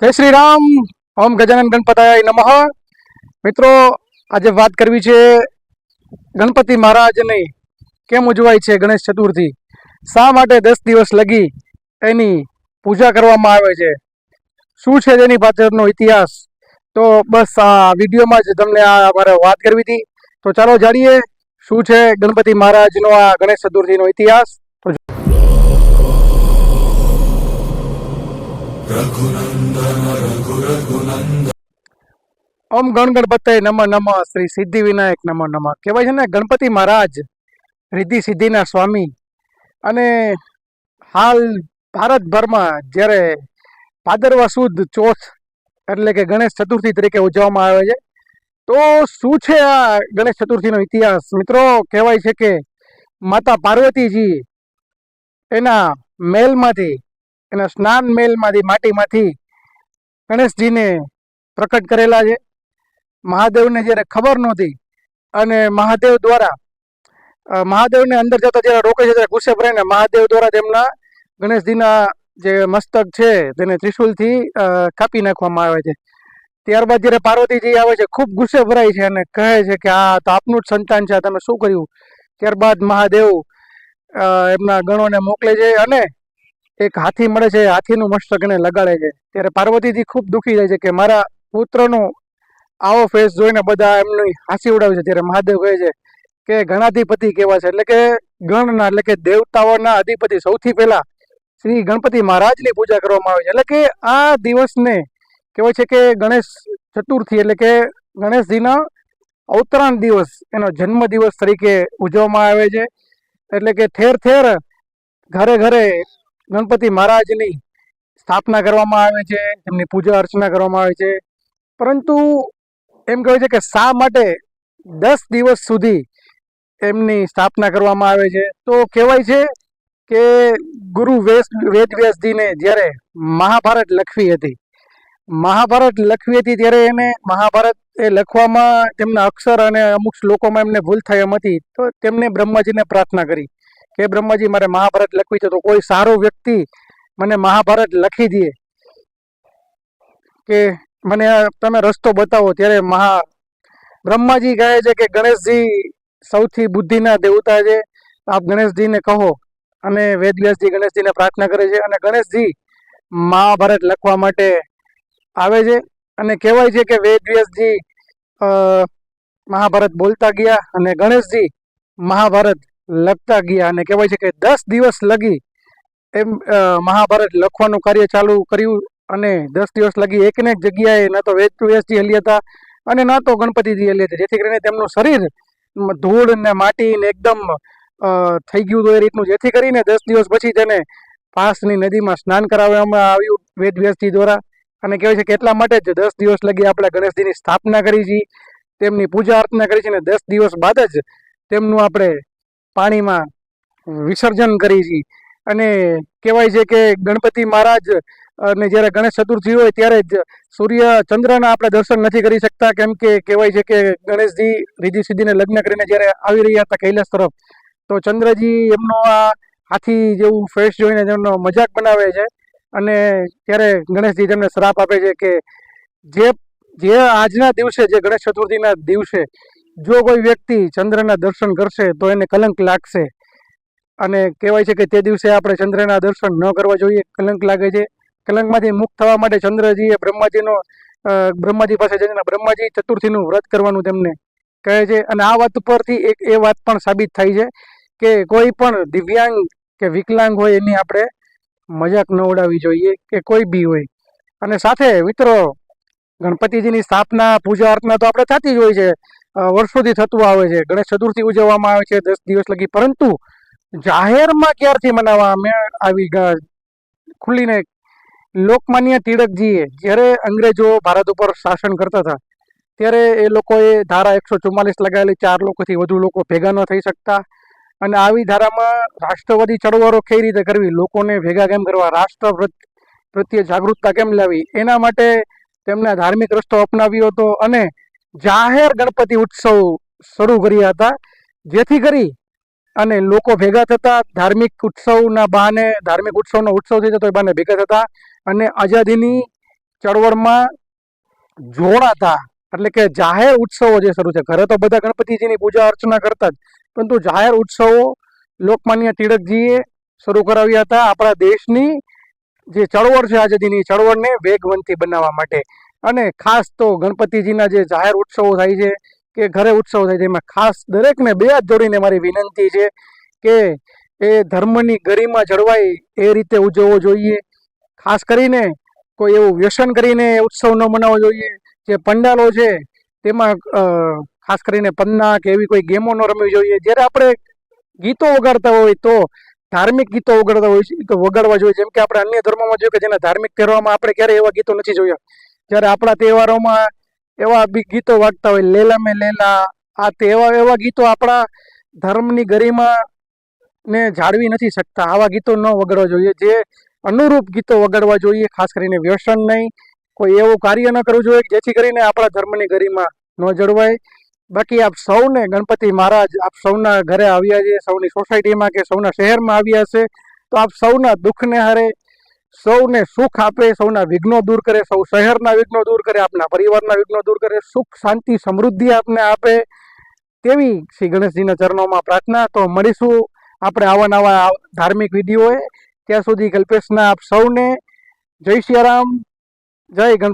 જય શ્રી રામ. ઓમ ગજાનન ગણપતાય નમઃ. મિત્રો, આજે વાત કરવી છે ગણપતિ મહારાજની કેમ ઉજવાય છે ગણેશ ચતુર્થી? શા માટે દસ દિવસ લગી એની પૂજા કરવામાં આવે છે? શું છે તેની પાછળનો ઇતિહાસ? તો બસ આ વિડીયોમાં જ તમને આ મારે વાત કરવી હતી. તો ચાલો જાણીએ શું છે ગણપતિ મહારાજનો આ ગણેશ ચતુર્થીનો ઇતિહાસ. તો ઓમ ગણ ગણપતે નમ નમ શ્રી સિદ્ધિ વિનાયક નમ નમ. કહેવાય છે ને ગણપતિ મહારાજ, રિદ્ધિ સિદ્ધિના સ્વામી. અને હાલ ભારતભરમાં જ્યારે ભાદરવા સુદ ચોથ એટલે કે ગણેશ ચતુર્થી તરીકે ઉજવવામાં આવે છે, તો શું છે આ ગણેશ ચતુર્થીનો ઇતિહાસ? મિત્રો, કહેવાય છે કે માતા પાર્વતીજી એના મેલમાંથી એના સ્નાન મેલમાંથી માટીમાંથી ગણેશજીને પ્રકટ કરેલા છે. મહાદેવને જ્યારે ખબર નહોતી અને મહાદેવ દ્વારા મહાદેવને અંદર જતા જ્યારે રોકે છે ત્યારે ગુસ્સે ભરાઈને મહાદેવ દ્વારા તેમના ગણેશજીના જે મસ્તક છે તેને ત્રિશુલથી કાપી નાખવામાં આવે છે. ત્યારબાદ જ્યારે પાર્વતીજી આવે છે ખૂબ ગુસ્સે ભરાય છે અને કહે છે કે, આ તો આપનું જ સંતાન છે તમે શું કર્યું? ત્યારબાદ મહાદેવ એમના ગણોને મોકલે છે અને એક હાથી મળે છે, હાથીનું મસ્તક એને લગાડે છે. ત્યારે પાર્વતીજી ખૂબ દુઃખી થાય છે કે, મારા પુત્રનો આવો ફેસ જોઈને બધા એમની હાંસી ઉડાવે છે. ત્યારે મહાદેવ કહે છે કે ગણાધિપતિ કેવા છે એટલે કે ગણના, એટલે કે દેવતાઓના અધિપતિ. સૌથી પહેલા શ્રી ગણપતિ મહારાજની પૂજા કરવામાં આવે છે. એટલે કે આ દિવસને કહેવાય છે કે ગણેશ ચતુર્થી, એટલે કે ગણેશજીના અવતરણ દિવસ, એનો જન્મ દિવસ તરીકે ઉજવવામાં આવે છે. એટલે કે ઠેર ઠેર ઘરે ઘરે ગણપતિ મહારાજની સ્થાપના કરવામાં આવે છે. તેમની પૂજા અર્ચના કરવામાં આવે છે. પરંતુ એમ કહેવાય છે કે શા માટે દસ દિવસ સુધી એમની સ્થાપના કરવામાં આવે છે? તો કહેવાય છે કે ગુરુ વેદ વેદવ્યાસજીને જ્યારે મહાભારત લખવી હતી, મહાભારત લખવી હતી ત્યારે એને મહાભારત એ લખવામાં તેમના અક્ષર અને અમુક શ્લોકોમાં એમને ભૂલ થઈ એમ હતી, તો તેમને બ્રહ્માજીને પ્રાર્થના કરી કે, બ્રહ્માજી, મારે મહાભારત લખવી છે, તો કોઈ સારો વ્યક્તિ મને મહાભારત લખી દે. કે મને તમે રસ્તો બતાવો ત્યારે મહા બ્રહ્માજી કહે છે કે ગણેશજી સૌથી બુદ્ધિના દેવતા છે. આપ ગણેશજીને કહો અને વેદવ્યાસજી ગણેશજીને પ્રાર્થના કરે છે અને ગણેશજી મહાભારત લખવા માટે આવે છે અને કહેવાય છે કે વેદવ્યાસજી મહાભારત બોલતા ગયા અને ગણેશજી મહાભારત લખતા ગયા અને કહેવાય છે કે દસ દિવસ લગી એમ મહાભારત લખવાનું કાર્ય ચાલુ કર્યું અને દસ દિવસ લગી એક ને એક જગ્યાએ ન તો વેદવ્યાસજી હલી હતા અને ના તો ગણપતિજી હલી હતા. જેથી કરીને તેમનું શરીર ધૂળ ને માટી ને એકદમ થઈ ગયું હતું એ રીતનું. જેથી કરીને દસ દિવસ પછી તેને પાસની નદીમાં સ્નાન કરાવવામાં આવ્યું વેદ વેદવ્યાસજી દ્વારા. અને કહેવાય છે કે એટલા માટે જ દસ દિવસ લગી આપણે ગણેશજીની સ્થાપના કરી છે. તેમની પૂજા અર્ચના કરી છે અને દસ દિવસ બાદ જ તેમનું આપણે પાણીમાં વિસર્જન કરી છીએ અને કહેવાય છે કે ગણપતિ મહારાજ અને જ્યારે ગણેશ ચતુર્થી હોય ત્યારે જ સૂર્ય ચંદ્રના આપણે દર્શન નથી કરી શકતા. કેમ કે કહેવાય છે કે ગણેશજી રીધિ સિદ્ધિને લગ્ન કરીને જ્યારે આવી રહ્યા હતા કૈલાસ તરફ, તો ચંદ્રજી એમનો આ હાથી જેવું ફેસ જોઈને તેમનો મજાક બનાવે છે. અને ત્યારે ગણેશજી તેમને શ્રાપ આપે છે કે જે જે આજના દિવસે જે ગણેશ ચતુર્થીના દિવસે જો કોઈ વ્યક્તિ ચંદ્રના દર્શન કરશે તો એને કલંક લાગશે. અને કહેવાય છે કે તે દિવસે આપણે ચંદ્રના દર્શન ન કરવા જોઈએ, કલંક લાગે છે. કલંકમાંથી મુક્ત થવા માટે ચંદ્રજીએ બ્રહ્માજીનો બ્રહ્માજી પાસે જઈને બ્રહ્માજી ચતુર્થીનું વ્રત કરવાનું તેમને કહે છે. અને આ વાત પરથી એક એ વાત પણ સાબિત થાય છે કે કોઈ પણ દિવ્યાંગ કે વિકલાંગ હોય એની આપણે મજાક ન ઉડાવવી જોઈએ કે કોઈ બી હોય. અને સાથે મિત્રો, ગણપતિજીની સ્થાપના, પૂજા અર્ચના તો આપણે થતી જ હોય છે. વર્ષોથી થતું આવે છે. ગણેશ ચતુર્થી ઉજવવામાં આવે છે દસ દિવસ લગી. પરંતુ જાહેરમાં ક્યારથી મનાવવા અમે આવી ખુલ્લીને લોકમાન્ય તિળકજીએ જ્યારે અંગ્રેજો ભારત ઉપર શાસન કરતા હતા, ત્યારે એ લોકોએ ધારા એકસો ચુમ્માલીસ લગાવેલી, ચાર લોકોથી વધુ લોકો ભેગા ન થઈ શકતા અને આવી ધારામાં રાષ્ટ્રવાદી ચળવળો કઈ રીતે કરવી, લોકોને ભેગા કેમ કરવા, રાષ્ટ્ર પ્રત્યે જાગૃતતા કેમ લાવી એના માટે તેમણે ધાર્મિક રસ્તો અપનાવ્યો હતો અને જાહેર ગણપતિ ઉત્સવ શરૂ કર્યા હતા, જેથી કરી અને લોકો ભેગા થતા, ધાર્મિક ઉત્સવના બહાને, ધાર્મિક ઉત્સવનો ઉત્સવ થઈ જતો એ બહાને ભેગા થતા અને આઝાદીની ચળવળમાં જોડાતા, એટલે કે જાહેર ઉત્સવો જે શરૂ છે ઘરે તો બધા ગણપતિજીની પૂજા અર્ચના કરતા જ, પરંતુ જાહેર ઉત્સવો લોકમાન્ય તિળકજીએ શરૂ કરાવ્યા હતા આપણા દેશની જે ચળવળ છે આઝાદીની, ચળવળને વેગવંતી બનાવવા માટે. અને ખાસ તો ગણપતિજીના જે જાહેર ઉત્સવો થાય છે કે ઘરે ઉત્સવ થાય છે. એમાં ખાસ દરેકને બે હાથ જોડીને મારી વિનંતી છે કે એ ધર્મની ગરિમા જળવાય એ રીતે ઉજવવો જોઈએ. ખાસ કરીને કોઈ એવું વ્યસન કરીને ઉત્સવ ન મનાવવો જોઈએ. જે પંડાલો છે તેમાં ખાસ કરીને પન્ના કે એવી કોઈ ગેમો ન રમવી જોઈએ. જ્યારે આપણે ગીતો વગાડતા હોય તો ધાર્મિક ગીતો વગાડતા હોય છે તો વગાડવા જોઈએ. જેમ કે આપણે અન્ય ધર્મોમાં જોયું કે જેના ધાર્મિક તહેવારોમાં આપણે ક્યારેય એવા ગીતો નથી જોયા. જ્યારે આપણા તહેવારોમાં એવા બી ગીતો વાગતા હોય. લેલા મે લેલા. આ તે એવા એવા ગીતો આપણા ધર્મની ગરિમા ને જાળવી નથી શકતા. આવા ગીતો ન વગાડવા જોઈએ. જે અનુરૂપ ગીતો વગાડવા જોઈએ, ખાસ કરીને વ્યસન નહીં. કોઈ એવું કાર્ય ન કરવું જોઈએ જેથી કરીને આપણા ધર્મની ગરિમા ન જળવાય. બાકી આપ સૌને, ગણપતિ મહારાજ, આપ સૌના ઘરે આવ્યા છે, સૌની સોસાયટીમાં કે સૌના શહેરમાં આવ્યા છે, તો આપ સૌના દુઃખને હારે સૌને સુખ આપે, સૌના વિઘ્નો દૂર કરે, સૌ શહેરના વિઘ્નો દૂર કરે, આપના પરિવારના વિઘ્નો દૂર કરે, સુખ, શાંતિ, સમૃદ્ધિ આપને આપે તેવી શ્રી ગણેશજીના ચરણોમાં પ્રાર્થના. તો મળીશું આપણે આવા નવા ધાર્મિક વિડીયોએ. ત્યાં સુધી કલ્પેશના આપ સૌને જય શ્રી રામ, જય ગણપતિ